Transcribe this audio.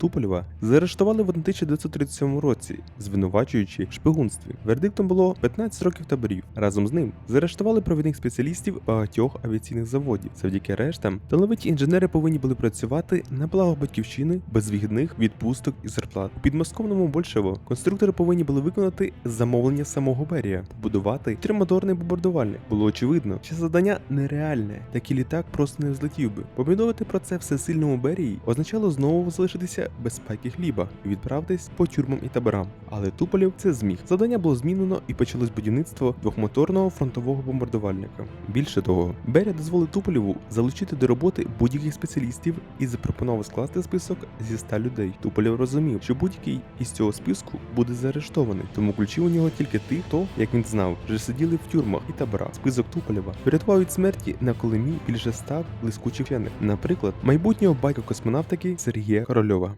Туполєва заарештували в 1937 році, звинувачуючи шпигунстві. Вердиктом було 15 років таборів. Разом з ним заарештували провідних спеціалістів багатьох авіаційних заводів. Завдяки арештам талановиті інженери повинні були працювати на благо батьківщини без вигідних відпусток і зарплат. У підмосковному Большево конструктори повинні були виконати замовлення самого Берія, побудувати тримоторний бомбардувальник. Було очевидно, що завдання нереальне, такий літак просто не взлетів би. Повідомити про це всесильному Берії означало знову залишитися без пайки хліба і відправитись по тюрмам і таборам. Але Туполєв це зміг. Завдання було змінено і почалось будівництво двохмоторного фронтового бомбардувальника. Більше того, Берія дозволив Туполєву залучити до роботи будь-яких спеціалістів і запропонував скласти список зі 100 людей. Туполєв розумів, що будь-який із цього списку буде заарештований, тому включив у нього тільки тих, хто, як він знав, вже сиділи в тюрмах і таборах. Список Туполєва врятував від смерті на колемі більше ста блискучих вчених, наприклад, майбутнього батька космонавтики Сергія Корольова.